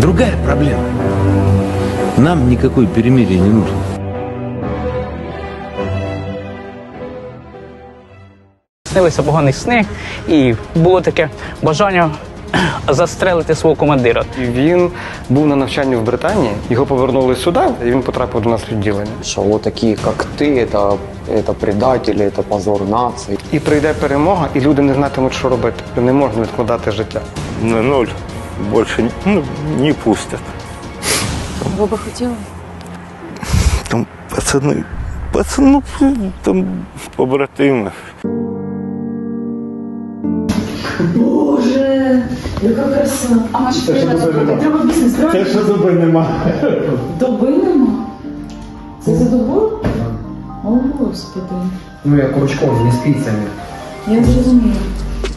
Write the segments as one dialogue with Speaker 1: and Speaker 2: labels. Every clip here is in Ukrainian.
Speaker 1: Другая проблема. Нам никакой перемирие не нужно.
Speaker 2: Снилися погані сни, і було таке бажання застрелити свого командира.
Speaker 3: І Він був на навчанні в Британії, його повернули сюди, і він потрапив до нас в відділення.
Speaker 4: что вот такие, как ты, это, это предатели, это позор нации.
Speaker 3: І прийде перемога, і люди не знатимуть, що робити. Не можна відкладати життя.
Speaker 5: на ноль больше ну, не пустят.
Speaker 6: Ви би хотіли?
Speaker 5: Там пацаны, пацаны, ну, там побратимы.
Speaker 6: Боже, яка краса. А наш треба бізнес, правильно? Це що доби нема. Доби нема? Це за добу? О, Господи.
Speaker 7: Ну, я крючком, не спицами.
Speaker 6: Я не розумію.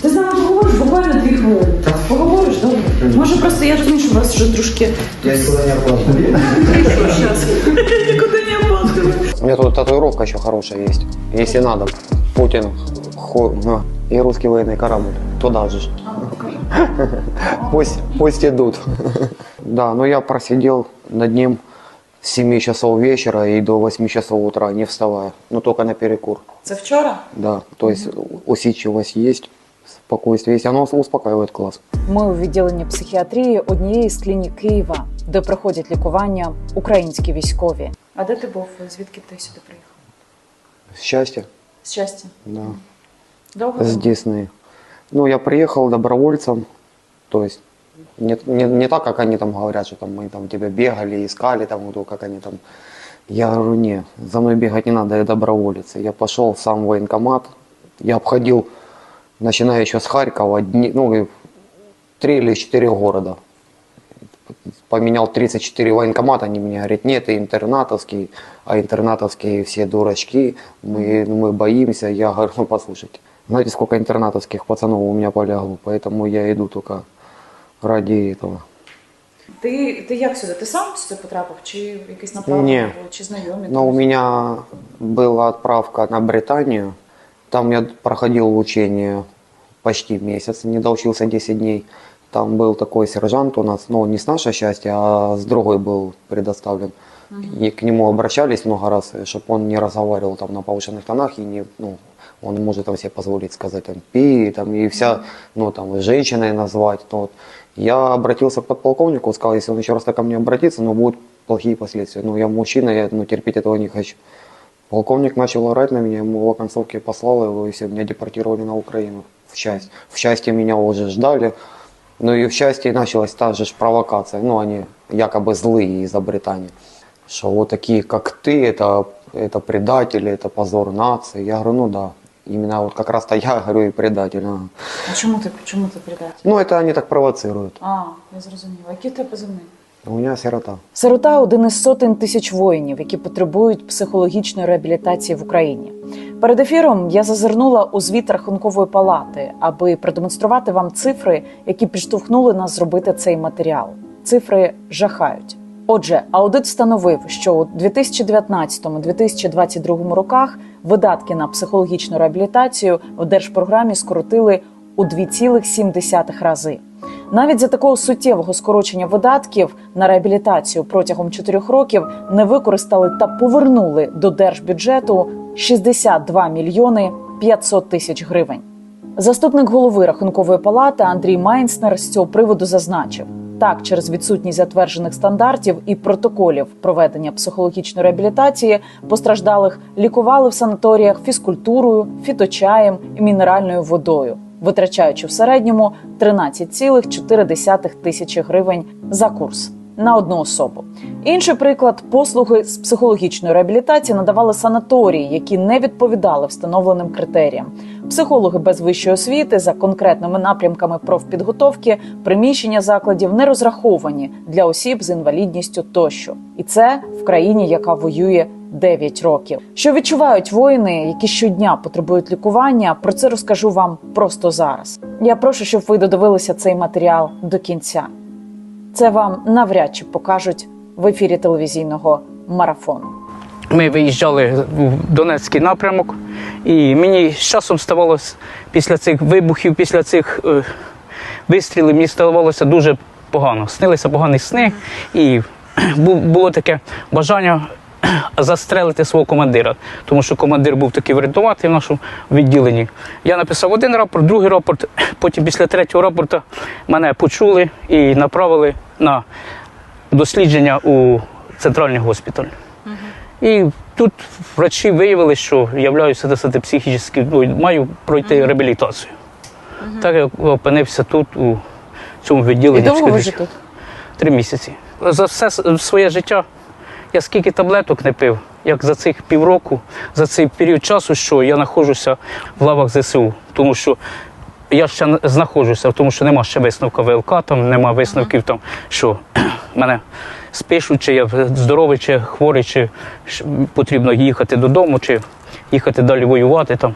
Speaker 6: Ти з нами поговориш буквально дві хвилини. Поговориш, добре? Може просто я розумію, що у вас вже трошки
Speaker 7: Я никуда не оплачу.
Speaker 6: зараз. Нікуди не оплатили.
Speaker 4: У меня тут татуировка еще хорошая есть. Если надо, Путин хо- ну, и русский военный корабль. Туда же. ж. Пусть, пусть идут. Да, но я просидел над ним с 7 часов вечера и до 8 часов утра, не вставая. Ну, только на перекур.
Speaker 6: Це вчора?
Speaker 4: Да, то есть усидчивость есть, Спокойствие есть. Оно успокаивает класс.
Speaker 8: Ми у відділенні психіатрії однієї з клінік Києва, де проходять лікування українські військові.
Speaker 6: А де ти був? Звідки ти сюди приїхав?
Speaker 4: Счастье,
Speaker 6: Щастя.
Speaker 4: да.
Speaker 6: Довго?
Speaker 4: с Дисней. Ну, я приехал добровольцем, то есть не, не, не так, как они там говорят, что там мы там тебя бегали, искали, там, вот, как они там. Я говорю, не, за мной бегать не надо, я доброволец. Я пошел в сам военкомат, я обходил, начиная еще с Харькова, дни, ну, и три или четыре города. Поменял 34 военкомата, они мне говорят, нет, ты интернатовский, а интернатовские все дурачки, мы, ну, мы боимся. Я говорю, ну послушайте, знаете, сколько интернатовских пацанов у меня полягло, поэтому я иду только ради этого.
Speaker 6: Ти, ти як сюди? Ти сам сюди потрапив? Чи якийсь направлення було? Чи знайомі?
Speaker 4: Но у меня была отправка на Британию, там я проходил учение почти месяц, не доучился 10 дней. Там был такой сержант у нас, ну не с нашей части, а с другой был предоставлен. И к нему обращались много раз, чтобы он не разговаривал там на повышенных тонах и не, ну, он может там себе позволить сказать там пи, там и вся, ну там женщиной назвать. Ну, вот. Я обратился к подполковнику, сказал, если он еще раз так ко мне обратится, ну будут плохие последствия. Ну я мужчина, я ну, терпеть этого не хочу. Полковник начал орать на меня, ему в оконцовке послал его, и все, меня депортировали на Украину в часть. В части меня уже ждали, но и в части началась та же провокация. Ну, они якобы злые из-за Британии. Что вот такие, как ты, это, это предатели, это позор нации. Я говорю, ну да, именно вот как раз-то я говорю и предатель. ага.
Speaker 6: А чому ти, чому ти предатель?
Speaker 4: Ну, это они так провоцируют.
Speaker 6: А, я зрозуміла. Який в тебе позивний?
Speaker 4: У меня сирота.
Speaker 8: Сирота один із сотень тисяч воїнів, які потребують психологічної реабілітації в Україні. Перед ефіром я зазирнула у звіт рахункової палати, аби продемонструвати вам цифри, які підштовхнули нас зробити цей матеріал. Цифри жахають. Отже, аудит встановив, що у 2019-2022 роках видатки на психологічну реабілітацію в держпрограмі скоротили у 2,7 рази. Навіть за такого суттєвого скорочення видатків на реабілітацію протягом чотирьох років не використали та повернули до держбюджету 62 мільйони 500 тисяч гривень. Заступник голови рахункової палати Андрій Майнснер з цього приводу зазначив: так, через відсутність затверджених стандартів і протоколів проведення психологічної реабілітації постраждалих лікували в санаторіях фізкультурою, фіточаєм і мінеральною водою, витрачаючи в середньому 13,4 тисячі гривень за курс на одну особу. Інший приклад послуги з психологічної реабілітації надавали санаторії, які не відповідали встановленим критеріям. Психологи без вищої освіти за конкретними напрямками профпідготовки, приміщення закладів не розраховані для осіб з інвалідністю тощо, і це в країні, яка воює 9 років. Що відчувають воїни, які щодня потребують лікування? Про це розкажу вам просто зараз. Я прошу, щоб ви додивилися цей матеріал до кінця. Це вам навряд чи покажуть в ефірі телевізійного марафону.
Speaker 2: Ми виїжджали в Донецький напрямок, і мені з часом ставалося після цих вибухів, після цих е, вистрілів, мені ставалося дуже погано. Снилися погані сни, і було таке бажання застрелити свого командира, тому що командир був такий врятувати в нашому відділенні. Я написав один рапорт, другий рапорт, потім після третього рапорта мене почули і направили на дослідження у центральний госпіталь. І тут врачі виявили, що являюся досить психічно, ну, маю пройти реабілітацію. Так я опинився тут, у цьому відділенні.
Speaker 8: І довго ви вже тут?
Speaker 2: Три місяці. За все своє життя я скільки таблеток не пив, як за цих півроку, за цей період часу, що я знаходжуся в лавах ЗСУ. Тому що я ще знаходжуся, тому що нема ще висновка ВЛК, там нема висновків, там, що мене спишуть, чи я здоровий, чи хворий, чи потрібно їхати додому, чи їхати далі воювати там.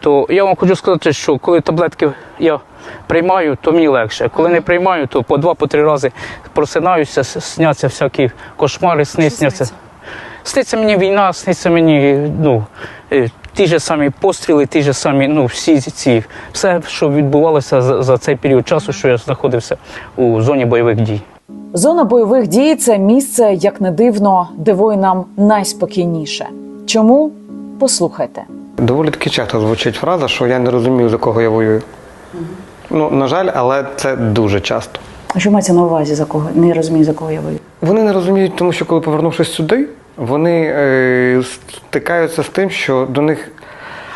Speaker 2: То я вам хочу сказати, що коли таблетки я приймаю, то мені легше. Коли не приймаю, то по два, по три рази просинаюся, сняться всякі кошмари, сни сняться. Сниться мені війна, сниться мені ну, е, ті ж самі постріли, ті ж самі, ну, всі ці, все, що відбувалося за, за цей період часу, що я знаходився у зоні бойових дій.
Speaker 8: Зона бойових дій це місце, як не дивно, де воїнам найспокійніше. Чому? Послухайте.
Speaker 3: Доволі таки часто звучить фраза, що я не розумію, за кого я воюю. Ну, на жаль, але це дуже часто.
Speaker 8: А що мається на увазі за кого? Не розумію, за кого я воюю.
Speaker 3: Вони не розуміють, тому що коли повернувшись сюди, вони е, стикаються з тим, що до них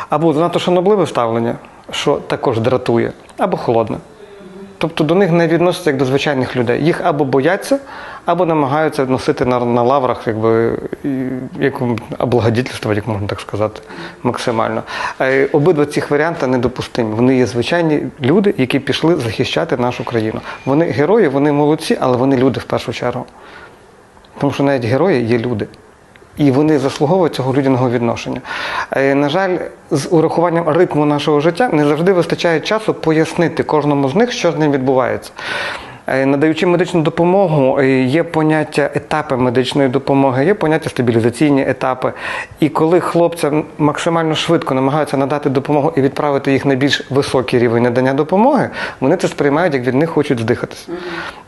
Speaker 3: або занадто шанобливе ставлення, що також дратує, або холодне. Тобто до них не відносяться як до звичайних людей. Їх або бояться, або намагаються носити на, на лаврах, якби як облагодітельствувати, як можна так сказати, максимально. Обидва цих варіанти недопустимі. Вони є звичайні люди, які пішли захищати нашу країну. Вони герої, вони молодці, але вони люди в першу чергу. Тому що навіть герої є люди. І вони заслуговують цього людяного відношення. На жаль, з урахуванням ритму нашого життя не завжди вистачає часу пояснити кожному з них, що з ним відбувається. Е, Надаючи медичну допомогу, е, є поняття етапи медичної допомоги, є поняття стабілізаційні етапи. І коли хлопцям максимально швидко намагаються надати допомогу і відправити їх на більш високий рівень надання допомоги, вони це сприймають, як від них хочуть здихатися.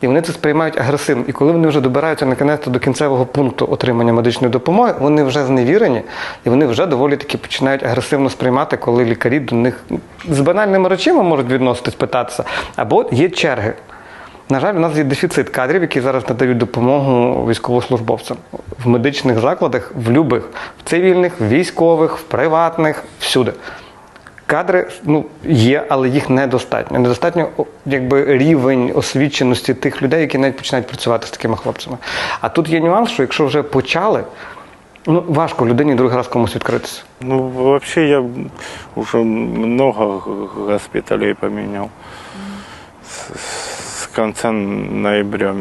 Speaker 3: І вони це сприймають агресивно. І коли вони вже добираються наконець до кінцевого пункту отримання медичної допомоги, вони вже зневірені і вони вже доволі таки починають агресивно сприймати, коли лікарі до них з банальними речами можуть відноситись, питатися, або є черги. На жаль, у нас є дефіцит кадрів, які зараз надають допомогу військовослужбовцям в медичних закладах, в любих, в цивільних, в військових, в приватних, всюди. Кадри ну, є, але їх недостатньо. Недостатньо якби, рівень освіченості тих людей, які навіть починають працювати з такими хлопцями. А тут є нюанс, що якщо вже почали, ну важко людині другий раз комусь відкритися.
Speaker 5: Ну, вообще я уже много г- госпиталей поменял. С, с конца ноября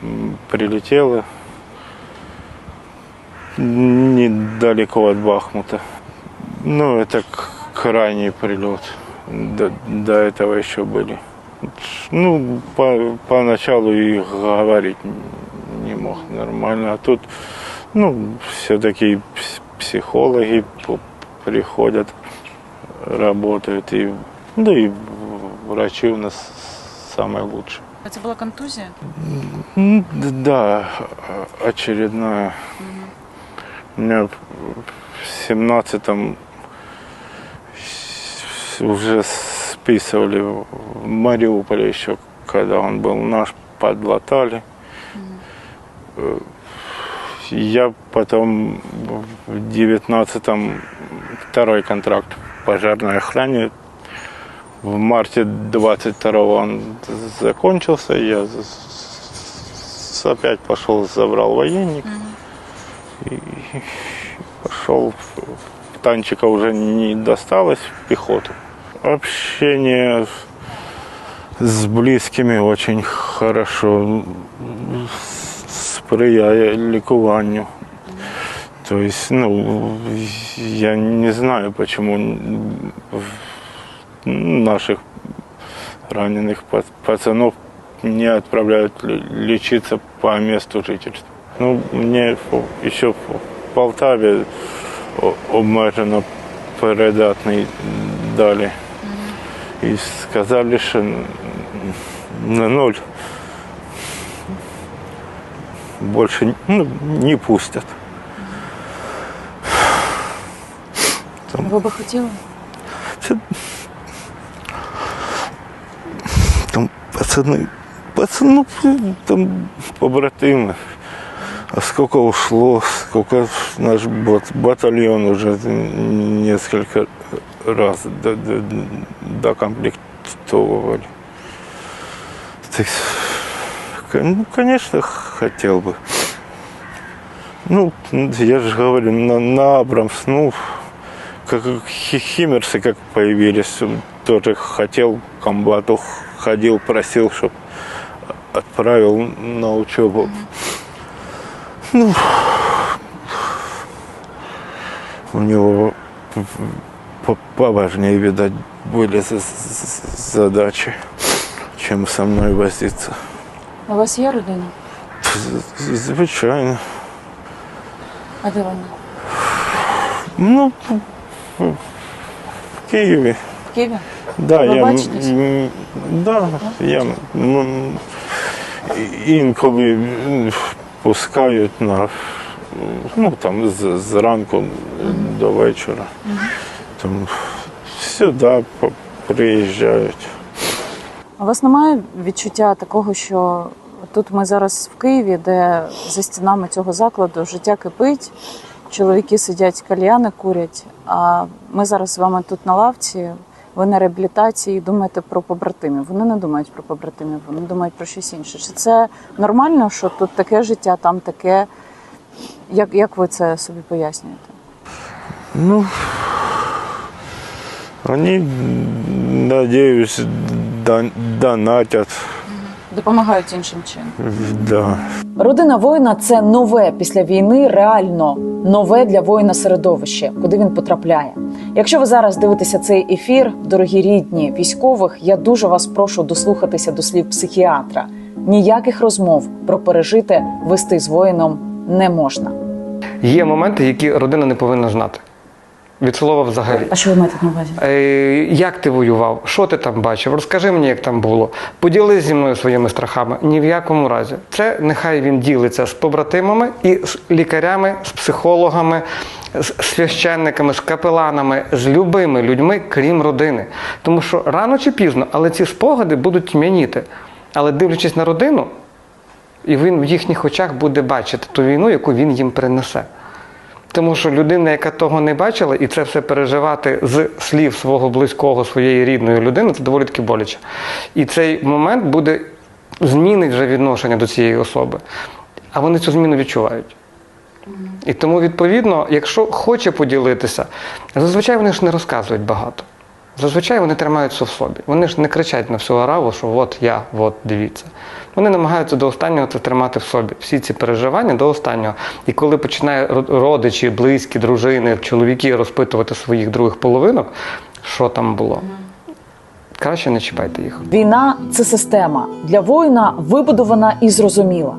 Speaker 5: м, прилетело недалеко от Бахмута. Ну, это крайний прилет. До, до этого еще были. Ну, по, поначалу и говорить не мог нормально. А тут, ну, все-таки психологи приходят, работают. И, да и врачи у нас самые лучшие.
Speaker 9: Контузія?
Speaker 5: М, д- Да, о- очередная. Меня в семнадцатом уже списывали в Мариуполе еще, когда он был наш, подлатали. Э, Я потом в девятнадцатом второй контракт в пожарной охране. В марте 22-го он закончился, я опять пошел, забрал военник и пошел. Танчика уже не досталось в пехоту. Общение с близкими очень хорошо, сприяє лікуванню. То есть, ну, я не знаю, почему наших раненых па- пацанов не отправляют ле- лечиться по месту жительства. Ну, мне еще в Полтаве обмежено передатний дали. І сказали, що на ноль. Больше ну, не пустят.
Speaker 8: Ви би хотіли?
Speaker 5: Там пацаны, пацаны, ну, там побратимы. А сколько ушло, сколько наш бат- батальон уже несколько раз до- до- докомплектовывали. Так, ну, конечно, хотел бы. Ну, я же говорю, на, на Абрамс, ну, как хи- химерсы как появились, тоже хотел комбату, ходил, просил, чтобы отправил на учебу. Ну, у него по- поважнее, видать, были за- за- задачи, чем со мной возиться.
Speaker 8: У вас є родина?
Speaker 5: З- Звичайно.
Speaker 8: А де вона?
Speaker 5: Ну, в Києві.
Speaker 8: В Києві?
Speaker 5: Да,
Speaker 8: Ви
Speaker 5: я,
Speaker 8: бачитесь?
Speaker 5: м, да, я м, інколи пускають на ну там з, зранку до вечора. Там сюди по- приїжджають.
Speaker 8: У вас немає відчуття такого, що тут ми зараз в Києві, де за стінами цього закладу життя кипить, чоловіки сидять, кальяни курять, а ми зараз з вами тут на лавці, ви на реабілітації думаєте про побратимів. Вони не думають про побратимів, вони думають про щось інше. Чи це нормально, що тут таке життя, там таке? Як, як ви це собі пояснюєте?
Speaker 5: Ну, вони, дон- донатять.
Speaker 8: Допомагають іншим чином.
Speaker 5: Да.
Speaker 8: Родина воїна це нове після війни, реально нове для воїна середовище, куди він потрапляє. Якщо ви зараз дивитеся цей ефір, дорогі рідні військових, я дуже вас прошу дослухатися до слів психіатра. Ніяких розмов про пережите вести з воїном не можна.
Speaker 3: Є моменти, які родина не повинна знати. Від слова взагалі.
Speaker 8: А що ви маєте на увазі?
Speaker 3: Е, як ти воював? Що ти там бачив? Розкажи мені, як там було. Поділись зі мною своїми страхами. Ні в якому разі. Це нехай він ділиться з побратимами і з лікарями, з психологами, з священниками, з капеланами, з любими людьми, крім родини. Тому що рано чи пізно, але ці спогади будуть тьмяніти. Але дивлячись на родину, і він в їхніх очах буде бачити ту війну, яку він їм принесе. Тому що людина, яка того не бачила, і це все переживати з слів свого близького, своєї рідної людини, це доволі таки боляче. І цей момент буде змінить вже відношення до цієї особи. А вони цю зміну відчувають. І тому, відповідно, якщо хоче поділитися, зазвичай вони ж не розказують багато. Зазвичай вони тримаються в собі. Вони ж не кричать на всю араву, що от я, от дивіться. Вони намагаються до останнього це тримати в собі. Всі ці переживання до останнього. І коли починає родичі, близькі, дружини, чоловіки розпитувати своїх других половинок, що там було, краще не чіпайте їх.
Speaker 8: Війна це система для воїна вибудована і зрозуміла.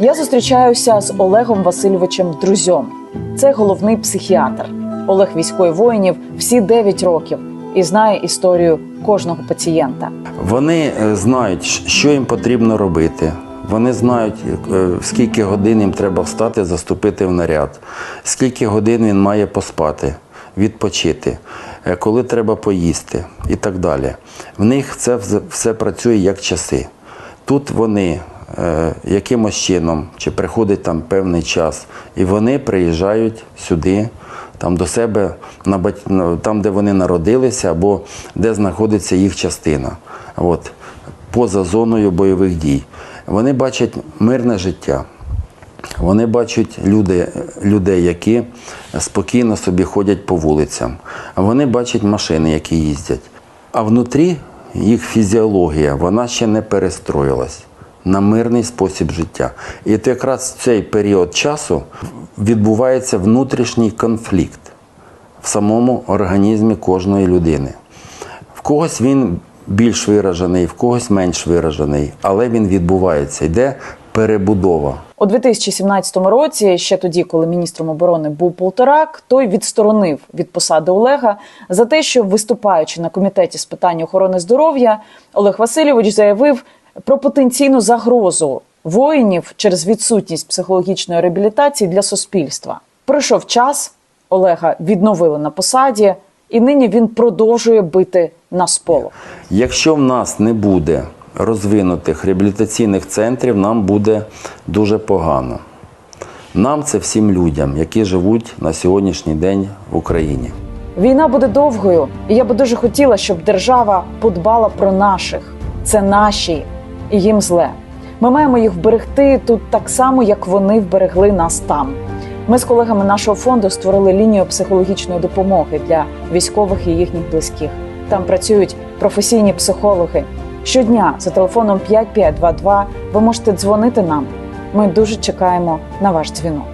Speaker 8: Я зустрічаюся з Олегом Васильовичем Друзьом. Це головний психіатр. Олег військовий воїнів всі 9 років і знає історію кожного пацієнта.
Speaker 1: Вони е, знають, що їм потрібно робити. Вони знають, е, скільки годин їм треба встати, заступити в наряд, скільки годин він має поспати, відпочити, е, коли треба поїсти і так далі. В них це все працює як часи. Тут вони якимось чином, чи приходить там певний час, і вони приїжджають сюди, там до себе, на бать... там, де вони народилися, або де знаходиться їх частина, от, поза зоною бойових дій. Вони бачать мирне життя. Вони бачать люди, людей, які спокійно собі ходять по вулицям. Вони бачать машини, які їздять. А внутрі їх фізіологія, вона ще не перестроїлась на мирний спосіб життя. І от якраз в цей період часу відбувається внутрішній конфлікт в самому організмі кожної людини. В когось він більш виражений, в когось менш виражений, але він відбувається. Йде перебудова.
Speaker 8: У 2017 році, ще тоді, коли міністром оборони був Полторак, той відсторонив від посади Олега за те, що виступаючи на комітеті з питань охорони здоров'я, Олег Васильович заявив, про потенційну загрозу воїнів через відсутність психологічної реабілітації для суспільства. Пройшов час, Олега відновили на посаді, і нині він продовжує бити на сполох.
Speaker 1: Якщо в нас не буде розвинутих реабілітаційних центрів, нам буде дуже погано. Нам це всім людям, які живуть на сьогоднішній день в Україні.
Speaker 8: Війна буде довгою, і я би дуже хотіла, щоб держава подбала про наших. Це наші, і їм зле. Ми маємо їх вберегти тут так само, як вони вберегли нас там. Ми з колегами нашого фонду створили лінію психологічної допомоги для військових і їхніх близьких. Там працюють професійні психологи. Щодня за телефоном 5522 ви можете дзвонити нам. Ми дуже чекаємо на ваш дзвінок.